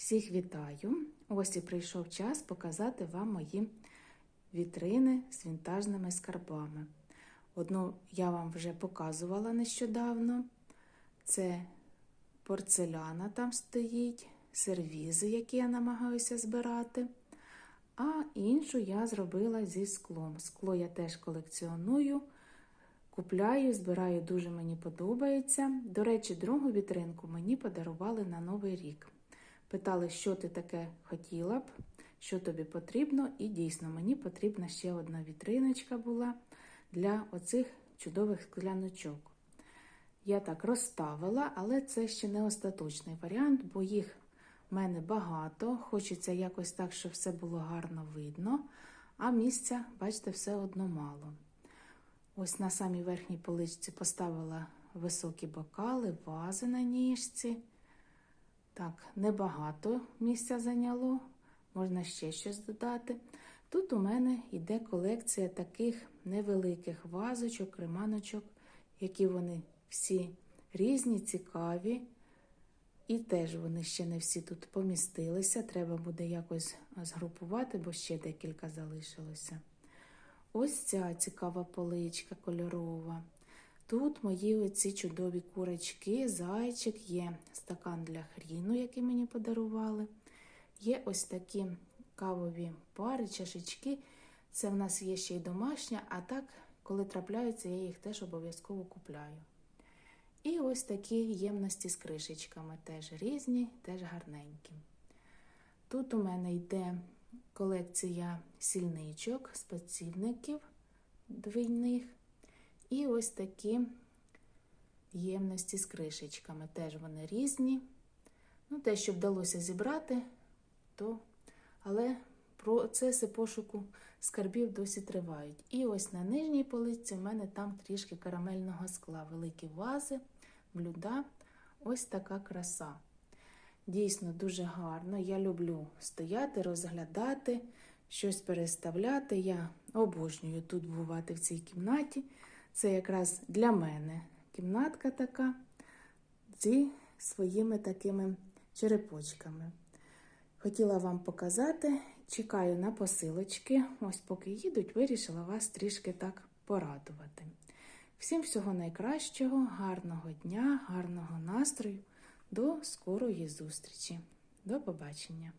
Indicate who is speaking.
Speaker 1: Всіх вітаю! Ось і прийшов час показати вам мої вітрини з вінтажними скарбами. Одну я вам вже показувала нещодавно. Це порцеляна там стоїть, сервізи, які я намагаюся збирати. А іншу я зробила зі склом. Скло я теж колекціоную, купляю, збираю, дуже мені подобається. До речі, другу вітринку мені подарували на Новий рік. Питали, що ти таке хотіла б, що тобі потрібно, і дійсно мені потрібна ще одна вітриночка була для оцих чудових скляночок. Я так розставила, але це ще не остаточний варіант, бо їх в мене багато. Хочеться якось так, щоб все було гарно видно, а місця, бачите, все одно мало. Ось на самій верхній поличці поставила високі бокали, вази на ніжці. Так, небагато місця зайняло, можна ще щось додати. Тут у мене йде колекція таких невеликих вазочок, креманочок, які вони всі різні, цікаві. І теж вони ще не всі тут помістилися. Треба буде якось згрупувати, бо ще декілька залишилося. Ось ця цікава поличка кольорова. Тут мої оці чудові курочки, зайчик, є стакан для хріну, який мені подарували. Є ось такі кавові пари, чашечки. Це в нас є ще й домашня, а так, коли трапляються, я їх теж обов'язково купляю. І ось такі ємності з кришечками, теж різні, теж гарненькі. Тут у мене йде колекція сільничок, спецівників двійних. І ось такі ємності з кришечками. Теж вони різні. Ну, те, що вдалося зібрати, то, але процеси пошуку скарбів досі тривають. І ось на нижній полиці в мене там трішки карамельного скла, великі вази, блюда. Ось така краса. Дійсно дуже гарно. Я люблю стояти, розглядати, щось переставляти. Я обожнюю тут бувати в цій кімнаті. Це якраз для мене кімнатка така зі своїми такими черепочками. Хотіла вам показати, чекаю на посилочки. Ось поки їдуть, вирішила вас трішки так порадувати. Всім всього найкращого, гарного дня, гарного настрою. До скорої зустрічі. До побачення!